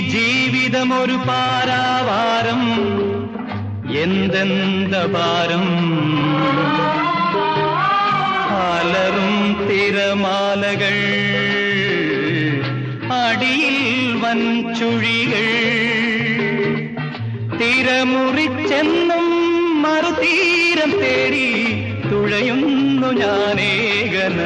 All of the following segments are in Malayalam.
ജീവിതമൊരു പാരാവാരം. എന്തെന്ത ഭാരം? അലറും തിരമാലകൾ അടിയിൽ വൻചുഴികൾ. തിരമുറിച്ചെന്നും മറുതീരം തേടി തുഴയുന്നു ഞാനേകന.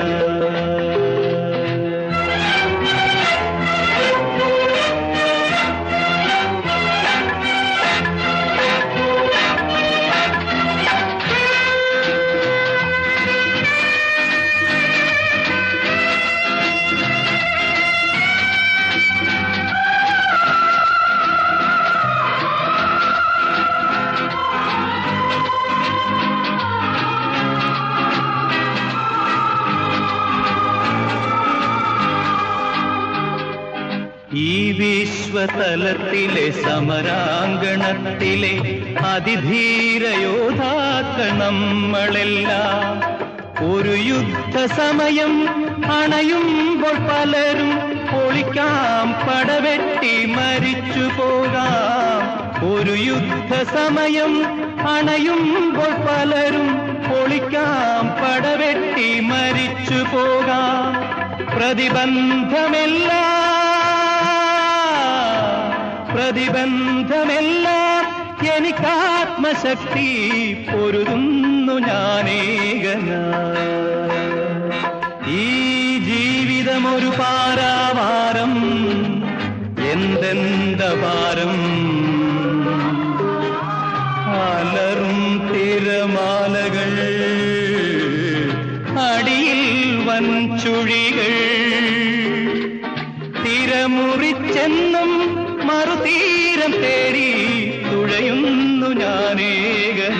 വിശ്വതലത്തിലെ സമരാങ്കണത്തിലെ അതിധീരയോധാക്കൾ നമ്മളെല്ലാം. ഒരു യുദ്ധസമയം അണയുമ്പോൾ പലരും പൊളിക്കാം പടവെട്ടി മരിച്ചു പോകാം. ഒരു യുദ്ധസമയം അണയുമ്പോൾ പലരും പൊളിക്കാം പടവെട്ടി മരിച്ചു പോകാം. പ്രതിബന്ധമെല്ലാം പ്രതിബന്ധമെല്ലാം എനിക്കാത്മശക്തി പൊരുതുന്നു ഞാനേകന. ഈ ജീവിതമൊരു പാരാവാരം എന്തെന്ത ഭാരം അലറും തിരമാലകൾ അടിയിൽ വൻചുഴികൾ തിരമുറിച്ചെന്നും മറുതീരം തേടി തുഴയുന്നു ഞാനേകന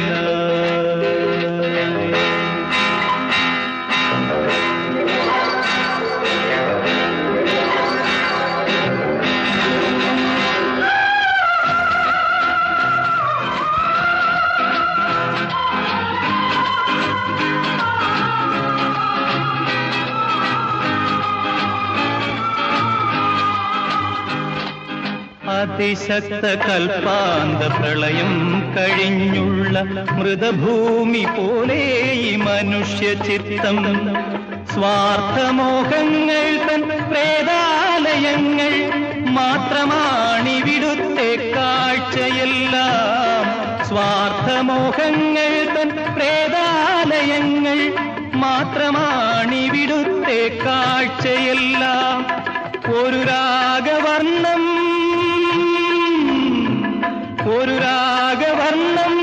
അതിശക്ത കൽപ്പാന്ത പ്രളയം കഴിഞ്ഞുള്ള മൃതഭൂമി പോലെ ഈ മനുഷ്യ ചിത്തം സ്വാർത്ഥമോഹങ്ങൾ തൻ പ്രേതാലയങ്ങൾ മാത്രമാണിവിടുത്തെ കാഴ്ചയെല്ലാം. സ്വാർത്ഥമോഹങ്ങൾ തൻ പ്രേതാലയങ്ങൾ മാത്രമാണിവിടുത്തെ കാഴ്ചയെല്ലാം. ഒരു രാഗവർണം ഒരു രാഗവർണം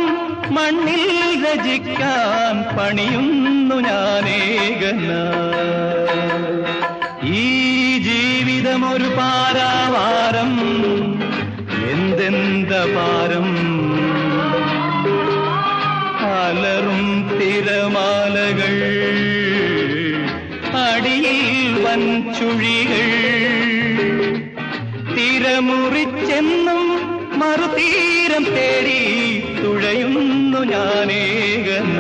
മണ്ണിൽ രചിക്കാൻ പണിയുന്നു ഞാനേകന. ഈ ജീവിതമൊരു പാരാവാരം എന്തെന്ത പാരം? അലറും തിരമാലകൾ അടിയിൽ വൻ ചുഴികൾ തിരമുറിച്ചെന്നും മറുതീരം തേടി തുഴയുന്നു ഞാനേകന.